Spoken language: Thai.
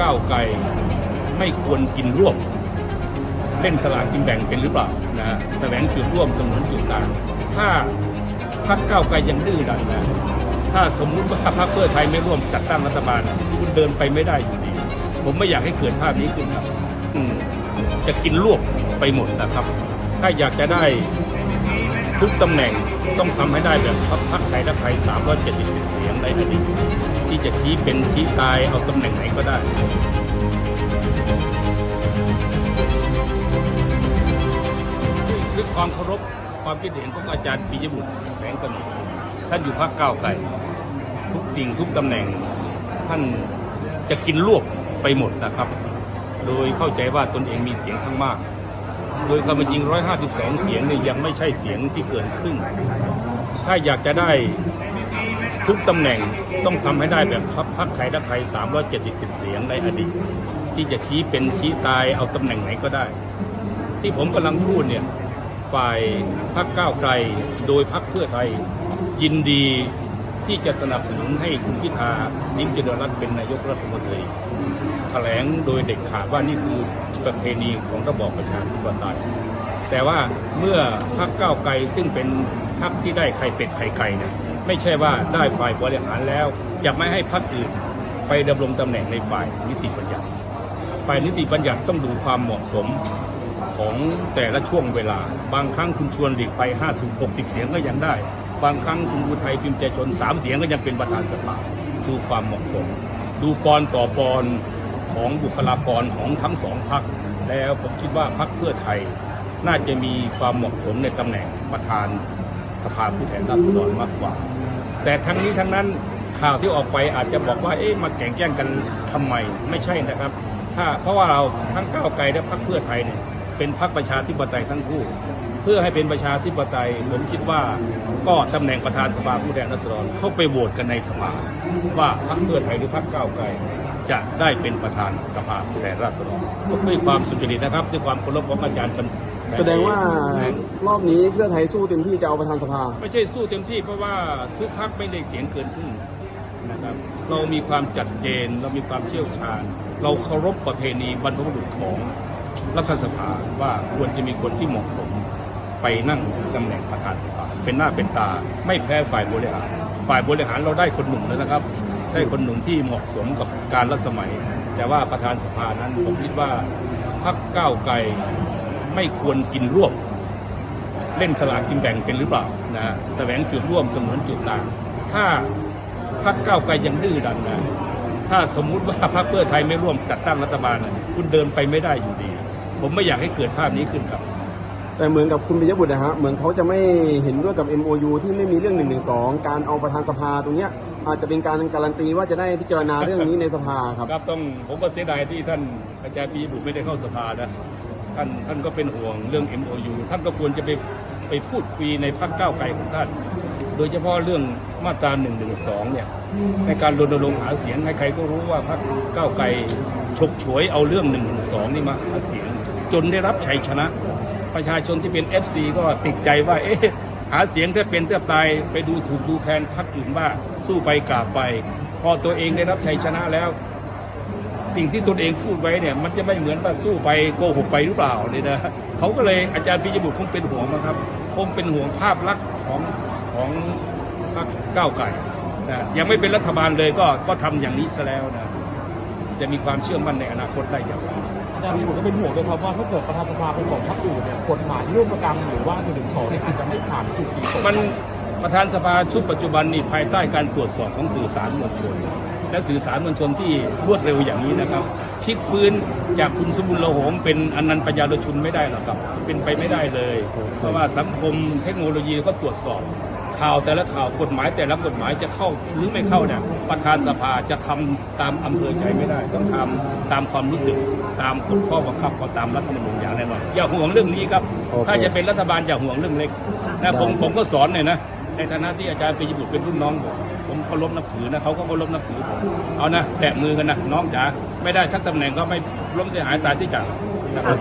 ก้าวไกลไม่ควรกินรวบเล่นสลากกินแบ่งเป็นหรือเปล่านะฮะแสวงจุดร่วมสมุนจุดต่างถ้าพรรคก้าวไกลยังดื้อดันนะถ้าสมมุติว่าพรรคเพื่อไทยไม่ร่วมจัดตั้งรัฐบาลคุณเดินไปไม่ได้อยู่ดี ผมไม่อยากให้เกิดภาพนี้ขึ้นครับจะกินรวบไปหมดนะครับ ถ้าอยากจะได้ทุกตำแหน่งต้องทำให้ได้แบบพรรคพรรคไทยและไทย370เสียงในอดีต ที่จะชี้เป็นชี้ตายเอาตำแหน่งไหนก็ได้ด้วยความเคารพความคิดเห็นของอาจารย์ปิยบุตรแสงกนกท่านอยู่พรรคก้าวไกลทุกสิ่งทุกตำแหน่ง ท่านจะกินรวบไปหมดนะครับ โดยเข้าใจว่าตนเองมีเสียงข้างมาก โดยความจริง 152 เสียงเนี่ยยังไม่ใช่เสียงที่เกินครึ่ง ถ้าอยากจะได้ ทุกตำแหน่งต้องทำให้ได้แบบพรรคพรรคไทยและไทย377เสียงในอดีต ที่จะชี้เป็นชี้ตายเอาตำแหน่งไหนก็ได้ ที่ผมกำลังพูดเนี่ยฝ่ายพรรคก้าวไกลโดยพรรคเพื่อไทย ยินดีที่จะสนับสนุนให้คุณพิธาลิมเจริญรัตน์เป็นนายกรัฐมนตรีแถลงโดยเด็กขาดว่านี่คือประเพณีของระบอบประชาธิปไตยแต่ว่าเมื่อพรรคก้าวไกลซึ่งเป็นพรรคที่ได้ไข่เป็ดไข่ไก่เนี่ย ไม่ใช่ว่าได้ฝ่ายบริหารแล้ว จะไม่ให้พรรคอื่นไปดำรงตำแหน่งในฝ่ายนิติบัญญัติ ฝ่ายนิติบัญญัติต้องดูความเหมาะสมของแต่ละช่วงเวลา บางครั้งคุณชวนหลีกไป50 60 เสียงก็ยังได้ บางครั้งคุณอุทัยพิมพ์ใจชน 3 เสียงก็ยังเป็นประธานสภาดูความเหมาะสม ดูปอนต่อปอนของบุคลากรของทั้งสองพักแล้วผมคิดว่าพักเพื่อไทย น่าจะมีความเหมาะสมในตำแหน่งประธานสภาผู้แทนราษฎรมากกว่า แต่ทั้งนี้ทั้งนั้นข่าวที่ออกไปอาจจะบอกว่าเอ๊ะมาแข่งแย่งกันทำไมไม่ใช่นะครับ ถ้าเพราะว่าเราทั้งก้าวไกลและพรรคเพื่อไทยเนี่ยเป็นพรรคประชาธิปไตยทั้งคู่ เพื่อให้เป็นประชาธิปไตยผมคิดว่าก็ตำแหน่งประธานสภาผู้แทนราษฎรเข้าไปโหวตกันในสภาว่าพรรคเพื่อไทยหรือพรรคก้าวไกลจะได้เป็นประธานสภาผู้แทนราษฎรด้วยความสุจริตนะครับด้วยความเคารพของอาจารย์เป็น แสดงว่ารอบนี้เพื่อไทยสู้เต็มที่จะเอาประธานสภา ไม่ใช่สู้เต็มที่เพราะว่าทุกพักไม่ได้เสียงเกินครึ่งนะครับเรามีความจัดเจนเรามีความเชี่ยวชาญ เราเคารพประเพณีบรรพบุรุษของรัฐสภาว่าควรจะมีคนที่เหมาะสมไปนั่งตำแหน่งประธานสภาเป็นหน้าเป็นตา ไม่แพ้ฝ่ายบริหาร ฝ่ายบริหารเราได้คนหนุ่มแล้วนะครับ ได้คนหนุ่มที่เหมาะสมกับการรัฐสมัย แต่ว่าประธานสภานั้นผมคิดว่าพรรคก้าวไกล ไม่ควรกินร่วบเล่นสลากกินแบ่งเป็นหรือเปล่านะฮะแสวงจุดร่วมเสมุนจุดต่าง ถ้าพรรคก้าวไกลยังดื้อดันนะถ้าสมมุติว่าพรรคเพื่อไทยไม่ร่วมจัดตั้งรัฐบาล คุณเดินไปไม่ได้อยู่ดี ผมไม่อยากให้เกิดภาพนี้ขึ้นครับ แต่เหมือนกับคุณปิยบุตรนะฮะเหมือนเขาจะไม่เห็นด้วยกับ MOU ที่ไม่มีเรื่อง1นึการเอาประธานสภาตรงเนี้ยอาจจะเป็นการการันตีว่าจะได้พิจารณาเรื่องนี้ในสภาครับครับต้องผมก็เสียดายที่ท่านอาจารย์ปียบุตรไม่ได้เข้าสภานะ ท่านท่านก็เป็นห่วงเรื่อง MOU ท่านก็ควรจะไปไปพูดคุยในพรรคก้าวไกลของท่าน โดยเฉพาะเรื่องมาตรา1นึเนี่ยในการรณรงค์หาเสียงใครๆก็รู้ว่าพรรคก้าวไกลฉกฉวยเอาเรื่อง1นึนี่มาหาเสียง จนได้รับชัยชนะ ประชาชนที่เป็น FC ก็ติดใจว่าเอ๊ะหาเสียงถ้าเป็นถ้าตายไปดูถูกดูแคลนพรรคอื่นว่าสู้ไปกราบไป พอตัวเองได้รับชัยชนะแล้ว สิ่งที่ตนเองพูดไว้เนี่ยมันจะไม่เหมือนว่าสู้ไปโกหกไปหรือเปล่าเนี่ยนะเขาก็เลยอาจารย์ปิยบุตรคงเป็นห่วงนะครับคงเป็นห่วงภาพลักษณ์ของของพรรคก้าวไก่นะยังไม่เป็นรัฐบาลเลยก็ก็ทำอย่างนี้ซะแล้วนะจะมีความเชื่อมั่นในอนาคตได้อย่างไรอาจารย์มีผมก็เป็นห่วงด้วยครับว่าถ้าเกิดประธานสภาเป็นของพรรคอื่นเนี่ยกฎหมายร่วมประกันหรือว่า1นึเนี่ยอาจจะไม่ผ่านสู่ปีก่อนมันประธานสภาชุดปัจจุบันนี่ภายใต้การตรวจสอบของสื่อสารมวลชน และสื่อสารมวลชนที่รวดเร็วอย่างนี้นะครับพลิกฟื้นจากคุณสมบุญโลหงเป็นอนันต์ปัญญาโดยชุนไม่ได้หรอกครับ เป็นไปไม่ได้เลย เพราะว่าสังคมเทคโนโลยีก็ตรวจสอบข่าวแต่ละข่าวกฎหมายแต่ละกฎหมายจะเข้าหรือไม่เข้าเนี่ยประธานสภาจะทำตามอำเภอใจไม่ได้ ต้องทำตามความรู้สึกตามกฎข้อบังคับของตามรัฐธรรมนูญอย่างแน่นอนอย่าห่วงเรื่องนี้ครับ ถ้าจะเป็นรัฐบาลอย่าห่วงเรื่องเล็กนะผมผมก็สอนเนี่ยนะ ในฐานะที่อาจารย์ปิยบุตรเป็นรุ่นน้องผมผมเคารพนับถือนะเขาก็เคารพนับถือผมเอานะแตะมือกันนะน้องจ๋าไม่ได้สักตำแหน่งก็ไม่ล้มเสียหายตายสิจากนะครับ